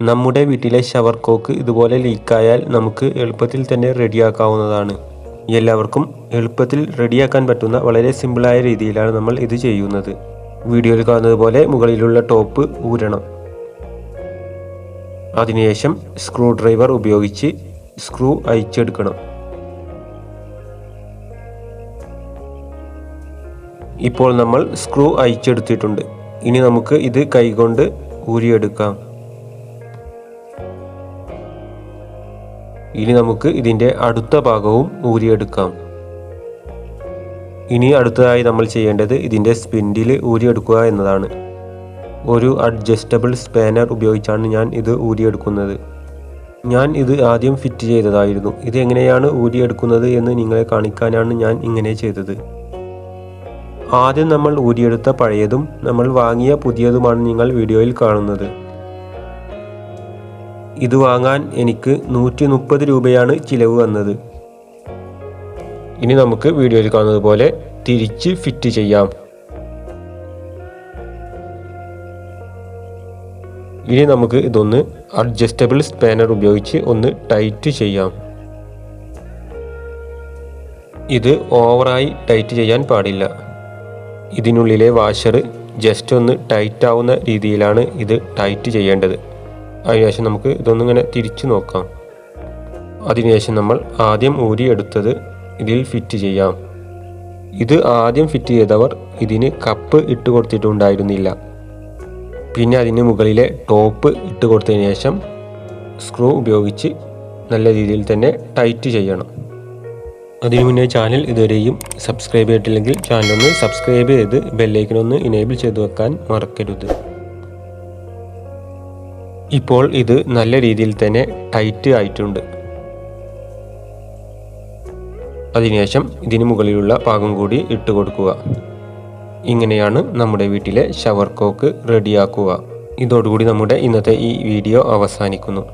നമ്മുടെ വീട്ടിലെ shower coke ഇതുപോലെ ലീക്കായാൽ നമുക്ക് എളുപ്പത്തിൽ തന്നെ റെഡിയാക്കാവുന്നതാണ്. എല്ലാവർക്കും എളുപ്പത്തിൽ റെഡിയാക്കാൻ പറ്റുന്ന വളരെ സിമ്പിളായ രീതിയിലാണ് നമ്മൾ ഇത് ചെയ്യുന്നത്. വീഡിയോയിൽ കാണുന്നതുപോലെ മുകളിലുള്ള ടോപ്പ് ഊരണം. അതിനുശേഷം സ്ക്രൂ ഡ്രൈവർ ഉപയോഗിച്ച് സ്ക്രൂ അയച്ചെടുക്കണം ഇപ്പോൾ നമ്മൾ സ്ക്രൂ അയച്ചെടുത്തിട്ടുണ്ട് ഇനി നമുക്ക് ഇത് കൈകൊണ്ട് ഊരിയെടുക്കാം. ഇനി നമുക്ക് ഇതിന്റെ അടുത്ത ഭാഗവും ഊരിയെടുക്കാം. ഇനി അടുത്തതായി നമ്മൾ ചെയ്യേണ്ടത് ഇതിന്റെ സ്പിൻഡിൽ ഊരിയെടുക്കുക എന്നതാണ്. ഒരു അഡ്ജസ്റ്റബിൾ സ്പാനർ ഉപയോഗിച്ചാണ് ഞാൻ ഇത് ഊരിയെടുക്കുന്നത്. ഞാൻ ഇത് ആദ്യം ഫിറ്റ് ചെയ്തതായിരുന്നു. ഇത് എങ്ങനെയാണ് ഊരിയെടുക്കുന്നത് എന്ന് നിങ്ങളെ കാണിക്കാനാണ് ഞാൻ ഇങ്ങനെ ചെയ്തത്. ആദ്യം നമ്മൾ ഊരിയെടുത്ത പഴയതും നമ്മൾ വാങ്ങിയ പുതിയതുമാണ് നിങ്ങൾ വീഡിയോയിൽ കാണുന്നത്. ഇത് വാങ്ങാൻ എനിക്ക് നൂറ്റി മുപ്പത് രൂപയാണ് ചിലവ് വന്നത്. ഇനി നമുക്ക് വീഡിയോയിൽ കാണുന്നത് പോലെ തിരിച്ച് ഫിറ്റ് ചെയ്യാം. ഇനി നമുക്ക് ഇതൊന്ന് അഡ്ജസ്റ്റബിൾ സ്പാനർ ഉപയോഗിച്ച് ഒന്ന് ടൈറ്റ് ചെയ്യാം. ഇത് ഓവറായി ടൈറ്റ് ചെയ്യാൻ പാടില്ല. ഇതിനുള്ളിലെ വാഷർ ജസ്റ്റ് ഒന്ന് ടൈറ്റ് ആവുന്ന രീതിയിലാണ് ഇത് ടൈറ്റ് ചെയ്യേണ്ടത്. അതിനുശേഷം നമുക്ക് ഇതൊന്നിങ്ങനെ തിരിച്ചു നോക്കാം. അതിനുശേഷം നമ്മൾ ആദ്യം ഊരിയെടുത്തത് ഇതിൽ ഫിറ്റ് ചെയ്യാം. ഇത് ആദ്യം ഫിറ്റ് ചെയ്തവർ ഇതിന് കപ്പ് ഇട്ട് കൊടുത്തിട്ടുണ്ടായിരുന്നില്ല. പിന്നെ അതിന് മുകളിലെ ടോപ്പ് ഇട്ട് കൊടുത്തതിന് ശേഷം സ്ക്രൂ ഉപയോഗിച്ച് നല്ല രീതിയിൽ തന്നെ ടൈറ്റ് ചെയ്യണം. അതിനു മുന്നേ ചാനൽ ഇതുവരെയും സബ്സ്ക്രൈബ് ചെയ്തിട്ടില്ലെങ്കിൽ ചാനലൊന്ന് സബ്സ്ക്രൈബ് ചെയ്ത് ബെല്ലൈക്കനൊന്ന് ഇനേബിൾ ചെയ്ത് വെക്കാൻ മറക്കരുത്. ഇപ്പോൾ ഇത് നല്ല രീതിയിൽ തന്നെ ടൈറ്റ് ആയിട്ടുണ്ട്. അതിനുശേഷം ഇതിന് മുകളിലുള്ള പാകം കൂടി ഇട്ട് കൊടുക്കുക. ഇങ്ങനെയാണ് നമ്മുടെ വീട്ടിലെ ഷവർ കോക്ക് റെഡിയാക്കുക. ഇതോടുകൂടി നമ്മുടെ ഇന്നത്തെ ഈ വീഡിയോ അവസാനിക്കുന്നു.